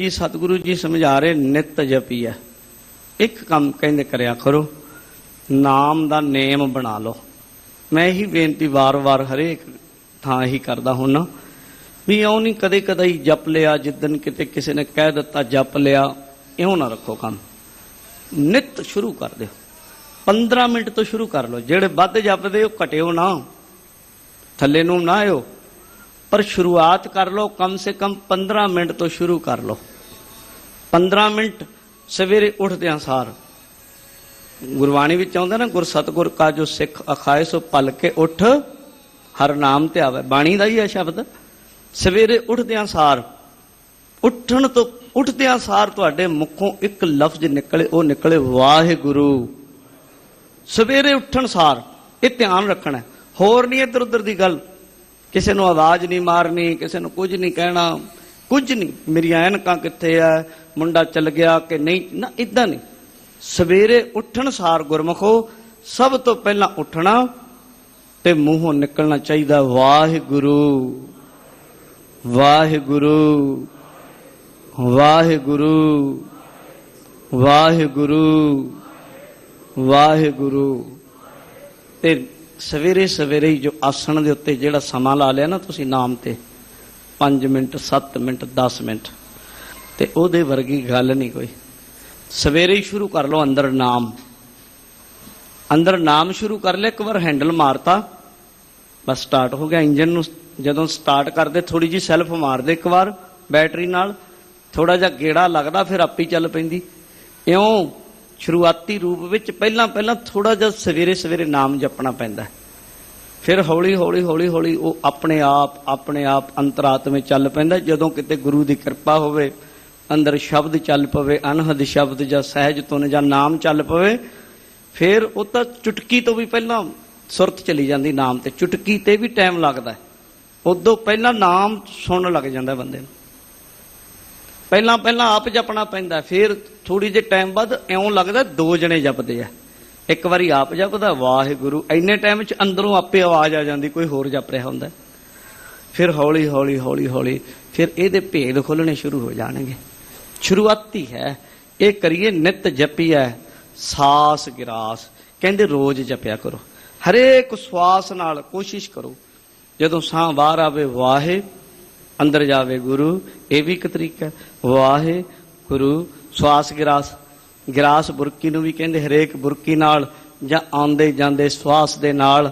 ਜੀ ਸਤਿਗੁਰੂ ਜੀ ਸਮਝਾ ਰਹੇ, ਨਿਤ ਜਪੀਐ ਇੱਕ ਕੰਮ ਕਹਿੰਦੇ ਕਰਿਆ ਕਰੋ, ਨਾਮ ਦਾ ਨੇਮ ਬਣਾ ਲਓ। ਮੈਂ ਇਹੀ ਬੇਨਤੀ ਵਾਰ-ਵਾਰ ਹਰੇਕ ਥਾਂ ਹੀ ਕਰਦਾ ਹੁੰਨਾ, ਵੀ ਇਉਂ ਨਹੀਂ ਕਦੇ ਕਦੇ ਜਪ ਲਿਆ ਜਿੱਦਨ ਕਿਤੇ ਕਿਸੇ ਨੇ ਕਹਿ ਦਿੱਤਾ ਜਪ ਲਿਆ, ਇਉਂ ਨਾ ਰੱਖੋ ਕੰਮ। ਨਿਤ ਸ਼ੁਰੂ ਕਰ ਦਿਓ। 15 ਮਿੰਟ ਤੋਂ ਸ਼ੁਰੂ ਕਰ ਲਓ। ਜਿਹੜੇ ਵੱਧ ਜਪਦੇ, ਉਹ ਘਟਿਓ ਨਾ। ਥੱਲੇ ਨੂੰ ਨਾ ਆਇਓ। ਪਰ ਸ਼ੁਰੂਆਤ ਕਰ ਲਓ, ਕਮ ਸੇ ਕਮ 15 ਮਿੰਟ ਤੋਂ ਸ਼ੁਰੂ ਕਰ ਲਓ। 15 ਮਿੰਟ ਸਵੇਰੇ ਉੱਠਦਿਆਂ ਸਾਰ। ਗੁਰਬਾਣੀ ਵਿੱਚ ਆਉਂਦਾ ਨਾ, ਗੁਰ ਸਤਗੁਰ ਕਾ ਜੋ ਸਿੱਖ ਅਖਾਏ, ਸੋ ਪਲ ਕੇ ਉੱਠ, ਹਰ ਨਾਮ ਤੇ ਆਵੇ। ਬਾਣੀ ਦਾ ਹੀ ਹੈ ਸ਼ਬਦ। ਸਵੇਰੇ ਉੱਠਦਿਆਂ ਸਾਰ। ਉੱਠਣ ਤੋਂ, ਉੱਠਦਿਆਂ ਸਾਰ ਤੁਹਾਡੇ ਮੁਖੋਂ ਇੱਕ ਲਫ਼ਜ਼ ਨਿਕਲੇ, ਉਹ ਨਿਕਲੇ ਵਾਹਿਗੁਰੂ। ਸਵੇਰੇ ਉੱਠਣ ਸਾਰ, ਇਹ ਧਿਆਨ ਰੱਖਣਾ ਹੋਰ ਨਹੀਂ ਇੱਧਰ ਉੱਧਰ ਦੀ ਗੱਲ। ਕਿਸੇ ਨੂੰ ਆਵਾਜ਼ ਨਹੀਂ ਮਾਰਨੀ, ਕਿਸੇ ਨੂੰ ਕੁਝ ਨਹੀਂ ਕਹਿਣਾ, ਕੁਝ ਨਹੀਂ। ਮੇਰੀ ਐਨਕਾਂ ਕਿੱਥੇ ਆ ਮੁੰਡਾ ਚੱਲ ਗਿਆ ਕਿ ਨਹੀਂ? ਨਾ ਇਦਾਂ ਨਹੀਂ। ਸਵੇਰੇ ਉੱਠਣ ਸਾਰ ਗੁਰਮਖੋ, ਸਭ ਤੋਂ ਪਹਿਲਾਂ ਉੱਠਣਾ ਤੇ ਮੂੰਹੋਂ ਨਿਕਲਣਾ ਚਾਹੀਦਾ, ਵਾਹਿਗੁਰੂ ਵਾਹਿਗੁਰੂ ਵਾਹਿਗੁਰੂ ਵਾਹਿਗੁਰੂ ਵਾਹਿਗੁਰੂ। ਤੇ ਸਵੇਰੇ ਸਵੇਰੇ ਜੋ ਆਸਣ ਦੇ ਉੱਤੇ ਜਿਹੜਾ ਸਮਾਂ ਲਾ ਲਿਆ ਨਾ ਤੁਸੀਂ ਨਾਮ ਤੇ 5 ਮਿੰਟ 7 ਮਿੰਟ 10 ਮਿੰਟ, ਤੇ ਉਹਦੇ ਵਰਗੀ ਗੱਲ ਨਹੀਂ ਕੋਈ। ਸਵੇਰੇ ਹੀ ਸ਼ੁਰੂ ਕਰ ਲਓ ਅੰਦਰ ਨਾਮ। ਅੰਦਰ ਨਾਮ ਸ਼ੁਰੂ ਕਰ ਲਿਆ, ਇੱਕ ਵਾਰ ਹੈਂਡਲ ਮਾਰਤਾ, ਬਸ ਸਟਾਰਟ ਹੋ ਗਿਆ। ਇੰਜਨ ਨੂੰ ਜਦੋਂ ਸਟਾਰਟ ਕਰਦੇ ਥੋੜੀ ਜੀ ਸੈਲਫ ਮਾਰਦੇ ਇੱਕ ਵਾਰ ਬੈਟਰੀ ਨਾਲ ਥੋੜਾ ਜਿਹਾ ਗੇੜਾ ਲੱਗਦਾ, ਫਿਰ ਆਪੇ ਹੀ ਚੱਲ ਪੈਂਦੀ। ਇਉਂ ਸ਼ੁਰੂਆਤੀ ਰੂਪ ਵਿੱਚ ਪਹਿਲਾਂ ਪਹਿਲਾਂ ਥੋੜਾ ਜਿਹਾ ਸਵੇਰੇ ਸਵੇਰੇ ਨਾਮ ਜਪਣਾ ਪੈਂਦਾ ਫਿਰ ਹੌਲੀ ਹੌਲੀ ਹੌਲੀ ਹੌਲੀ ਉਹ ਆਪਣੇ ਆਪ ਆਪਣੇ ਆਪ ਅੰਤਰਾਤਮੇ ਚੱਲ ਪੈਂਦਾ ਜਦੋਂ ਕਿਤੇ ਗੁਰੂ ਦੀ ਕਿਰਪਾ ਹੋਵੇ, ਅੰਦਰ ਸ਼ਬਦ ਚੱਲ ਪਵੇ, ਅਨਹਦ ਸ਼ਬਦ ਜਾਂ ਸਹਿਜ ਤੁਨ ਜਾਂ ਨਾਮ ਚੱਲ ਪਵੇ, ਫਿਰ ਉਹ ਤਾਂ ਚੁਟਕੀ ਤੋਂ ਵੀ ਪਹਿਲਾਂ ਸੁਰਤ ਚਲੀ ਜਾਂਦੀ ਨਾਮ ਤੇ। ਚੁਟਕੀ ਤੇ ਵੀ ਟਾਈਮ ਲੱਗਦਾ ਉਦੋਂ ਪਹਿਲਾਂ ਨਾਮ ਸੁਣਨ ਲੱਗ ਜਾਂਦਾ ਬੰਦੇ ਨੂੰ। ਪਹਿਲਾਂ ਪਹਿਲਾਂ ਆਪ ਜਪਣਾ ਪੈਂਦਾ ਫਿਰ ਥੋੜੀ ਜਿਹੀ ਟਾਈਮ ਬਾਅਦ ਇਉਂ ਲੱਗਦਾ ਦੋ ਜਣੇ ਜਪਦੇ ਆ। ਇੱਕ ਵਾਰੀ ਆਪ ਜਪਦਾ, ਵਾਹਿਗੁਰੂ, ਇੰਨੇ ਟਾਈਮ 'ਚ ਅੰਦਰੋਂ ਆਪੇ ਆਵਾਜ਼ ਆ ਜਾਂਦੀ, ਕੋਈ ਹੋਰ ਜਪ ਰਿਹਾ ਹੁੰਦਾ। ਫਿਰ ਹੌਲੀ ਹੌਲੀ ਹੌਲੀ ਹੌਲੀ, ਫਿਰ ਇਹਦੇ ਭੇਦ ਖੋਲਣੇ ਸ਼ੁਰੂ ਹੋ ਜਾਣਗੇ। ਸ਼ੁਰੂਆਤੀ ਹੈ, ਇਹ ਕਰੀਏ ਨਿਤ ਜਪੀਐ, ਸਾਸ ਗਿਰਾਸ। ਕਹਿੰਦੇ ਰੋਜ਼ ਜਪਿਆ ਕਰੋ। ਹਰੇਕ ਸਵਾਸ ਨਾਲ ਕੋਸ਼ਿਸ਼ ਕਰੋ। ਜਦੋਂ ਸਾਹ ਬਾਹਰ ਆਵੇ, ਵਾਹੇ, ਅੰਦਰ ਜਾਵੇ ਗੁਰੂ, ਇਹ ਵੀ ਇੱਕ ਤਰੀਕਾ। ਹੈ। ਵਾਹੇ, ਗੁਰੂ ਸਵਾਸ ਗਿਰਾਸ ਗਿਰਾਸ ਬੁਰਕੀ ਨੂੰ ਵੀ ਕਹਿੰਦੇ, ਹਰੇਕ ਬੁਰਕੀ ਨਾਲ ਜਾਂ ਆਉਂਦੇ ਜਾਂਦੇ ਸਵਾਸ ਦੇ ਨਾਲ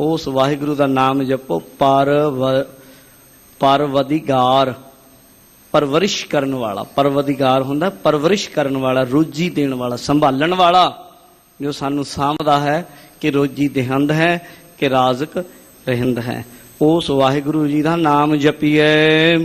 ਉਸ ਵਾਹਿਗੁਰੂ ਦਾ ਨਾਮ ਜਪੋ, ਪਰ ਪਰਵਦੀਗਾਰ, ਪਰਵਰਿਸ਼ ਕਰਨ ਵਾਲਾ, ਪਰਵਦੀਗਾਰ ਹੁੰਦਾ, ਪਰਵਰਿਸ਼ ਕਰਨ ਵਾਲਾ, ਰੋਜੀ ਦੇਣ ਵਾਲਾ, ਸੰਭਾਲਣ ਵਾਲਾ, ਜੋ ਸਾਨੂੰ ਸਾਂਭਦਾ ਹੈ ਕਿ ਰੋਜੀ ਦੇਹੰਦ ਹੈ, ਕਿ ਰਾਜ਼ਕ ਰਹਿੰਦ ਹੈ। ਉਸ ਵਾਹਿਗੁਰੂ ਜੀ ਦਾ ਨਾਮ ਜਪੀਏ।